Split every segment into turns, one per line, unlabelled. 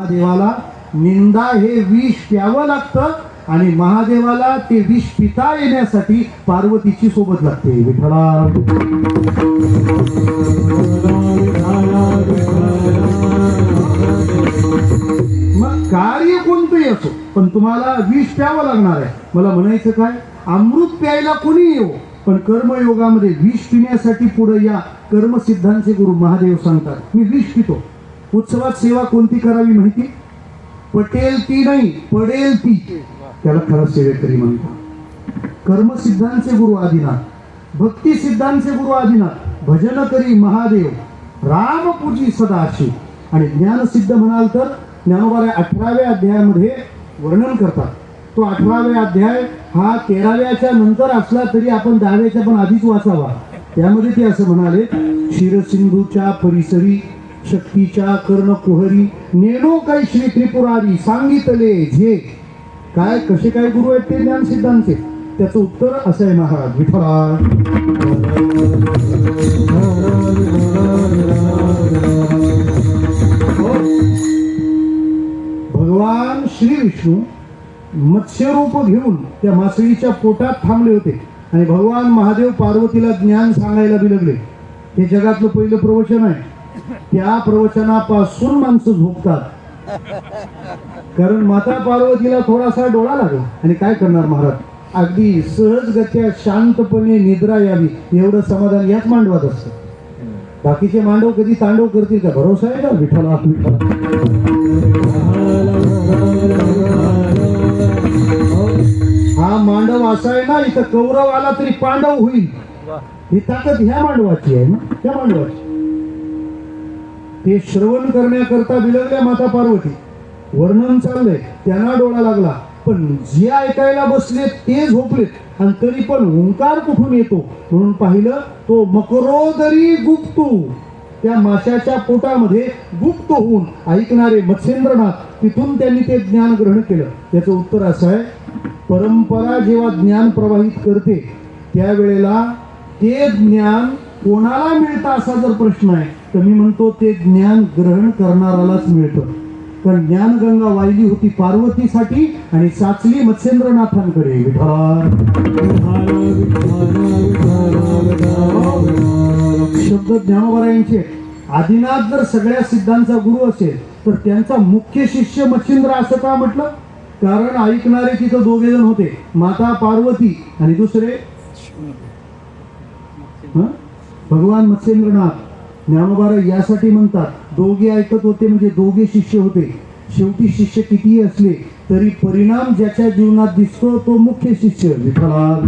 महादेवाला निंदा हे विष प्यावं लागतं आणि महादेवाला ते विष पिता येण्यासाठी पार्वतीची सोबत लागते. विठ्ठला मग कार्य कोणतंही असो पण तुम्हाला विष प्यावं लागणार आहे. मला म्हणायचं काय? अमृत प्यायला कोणी येऊ पण कर्मयोगामध्ये विष पिण्यासाठी पुढे या कर्मसिद्धांचे गुरु महादेव सांगतात. मी विष पितो. उत्सवात सेवा कोणती करावी माहिती? पटेल ती नाही पडेल ती. त्याला खरा सेवेकरी म्हणतात. कर्मसिद्धांचे गुरु आदिनाथ भक्ती सिद्धांचे गुरु आदिनाथ भजन करी महादेव राम पूजी सदाशी आणि ज्ञानसिद्ध म्हणाल तर ज्ञानोबाऱ्या अठराव्या अध्यायामध्ये वर्णन करतात. तो अठराव्या अध्याय हा तेराव्याच्या नंतर असला तरी आपण दहाव्याच्या पण आधीच वाचावा. त्यामध्ये ते असं म्हणाले क्षीरसिंधूच्या परिसरी शक्तीच्या कर्ण कुहरी नेणो काय श्री त्रिपुरारी सांगितले जे. काय कसे काय गुरु आहेत ते ज्ञान सिद्धांचे त्याचं उत्तर असं आहे महाराज विठ्ठला भगवान श्री विष्णू मत्स्यरूप घेऊन त्या मासळीच्या पोटात थांबले होते आणि भगवान महादेव पार्वतीला ज्ञान सांगायला बिलगले हे जगातलं पहिलं प्रवचन आहे. त्या प्रवचनापासून माणसं झोपतात. कारण माता पार्वतीला थोडासा डोळा लागला. आणि काय करणार महाराज? अगदी सहजगत्या शांतपणे निद्रा यावी. एवढं समाधान याच मांडवात असतं. बाकीचे मांडव कधी तांडव करतील का? भरोसा आहे का? विठ्ठला हा मांडव असा आहे ना इथं कौरव आला तरी पांडव होईल. ही ताकद ह्या मांडवाची आहे ना? त्या मांडवाची. ते श्रवण करण्याकरता बिलगल्या माता पार्वती. वर्णन चाललंय त्यांना डोळा लागला. पण जे ऐकायला बसले ते झोपलेत. आणि तरी पण ओंकार कुठून येतो? म्हणून पाहिलं तो मकरोदरी गुप्तू. त्या माशाच्या पोटामध्ये गुप्त होऊन ऐकणारे मत्स्येंद्रनाथ तिथून त्यांनी ते ज्ञान ग्रहण केलं. त्याचं उत्तर असं आहे परंपरा जेव्हा ज्ञान प्रवाहित करते त्यावेळेला ते ज्ञान कोणाला मिळतं असा जर प्रश्न आहे तर मी म्हणतो ते ज्ञान ग्रहण करणारालाच मिळतं. कारण ज्ञानगंगा वाहिली होती पार्वतीसाठी आणि साचली मत्स्येंद्रनाथांकडे. शब्द ज्ञानोबरायांचे आदिनाथ जर सगळ्या सिद्धांचा गुरु असेल तर त्यांचा मुख्य शिष्य मच्छिंद्र असं का म्हटलं? कारण ऐकणारे तिथं दोघे जण होते. माता पार्वती आणि दुसरे? हा? भगवान मत्स्येंद्रनाथ ज्ञानोबारा यासाठी म्हणतात दोघे ऐकत होते म्हणजे दोघे शिष्य होते. शेवटी शिष्य कितीही असले तरी परिणाम ज्याच्या जीवनात दिसतो तो मुख्य शिष्य विठ्ठला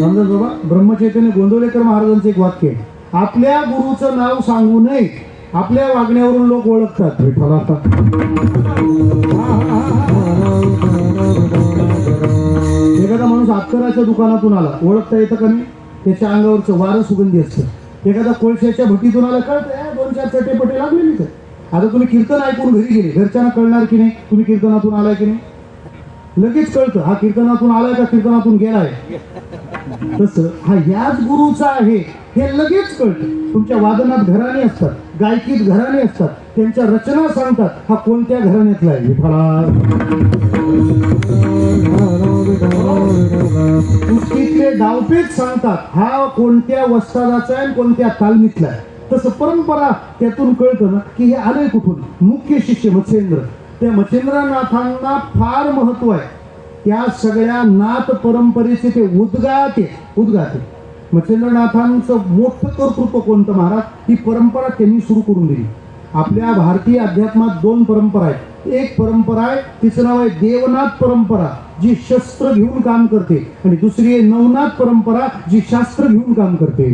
समजा बाबा ब्रह्मचैतन्य गोंदवलेकर महाराजांचं एक वाक्य आहे. आपल्या गुरुचं नाव सांगू नये. आपल्या वागण्यावरून लोक ओळखतात. विठ्ठला माणूस दुकानातून आला. ओळखता येतं का नाही? त्याच्या अंगावरचं वारं सुगंधी असतं. एखादा कोळशाच्या भटीतून आला कळत दोन चार चटेपटे लागलेलीच तर. आता तुम्ही कीर्तन ऐकून घरी गेले. घरच्यांना कळणार की नाही? तुम्ही कीर्तनातून आलाय की नाही? लगेच कळतं हा कीर्तनातून आलाय का? कीर्तनातून गेलाय. तसं हा याच गुरुचा आहे हे लगेच कळतं. तुमच्या वादनात घराणे असतात गायकीत घराणे असतात त्यांच्या रचना सांगतात हा कोणत्या घराण्यातला आहे? विठ्ठला कुस्तीतले डावपेच सांगतात हा कोणत्या वस्तादाचा आहे आणि कोणत्या तालमीतला आहे. तसं परंपरा त्यातून कळतं ना की हे आलंय कुठून? मुख्य शिष्य मच्छेंद्र. त्या मच्छेंद्रनाथांना फार महत्त्व आहे. त्या सगळ्या नाथ परंपरेचे ते उद्गाते उद्गाते मच्छेंद्रनाथांचं मोठं कर्तृत्व कोणतं महाराज? ही परंपरा त्यांनी सुरू करून दिली. आपल्या भारतीय अध्यात्मात दोन परंपरा आहेत. एक परंपरा आहे तिचं नाव आहे देवनाथ परंपरा जी शस्त्र घेऊन काम करते. आणि दुसरी आहे नवनाथ परंपरा जी शास्त्र घेऊन काम करते.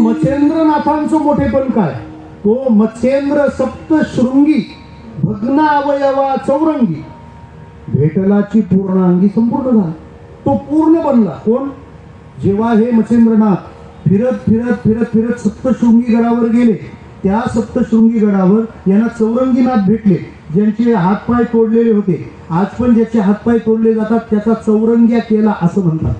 मच्छेंद्रनाथांचं मोठेपण काय? तो मत्स्येंद्र सप्तशृंगी भग्न अवयवा चौरंगी. भेटलाची पूर्णांगी संपूर्ण झाला. तो पूर्ण बनला. कोण? जेव्हा हे मच्छिंद्रनाथ फिरत फिरत फिरत फिरत सप्तशृंगी गडावर गेले त्या सप्तशृंगी गडावर यांना चौरंगीनाथ भेटले ज्यांचे हातपाय तोडलेले होते. आज पण ज्याचे हातपाय तोडले जातात त्याचा चौरंग्या केला असं म्हणतात.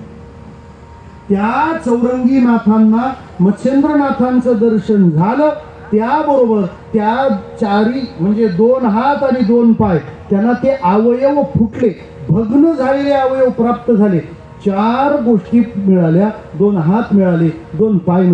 त्या चौरंगीनाथांना मच्छेंद्रनाथांचं दर्शन झालं. त्याबरोबर त्या चारी म्हणजे दोन हात आणि दोन पाय त्यांना ते अवयव फुटले. भग्न झालेले अवयव प्राप्त झाले. चार गोष्टी मिळाल्या दोन हात मिळाले दोन पाय मिळाले.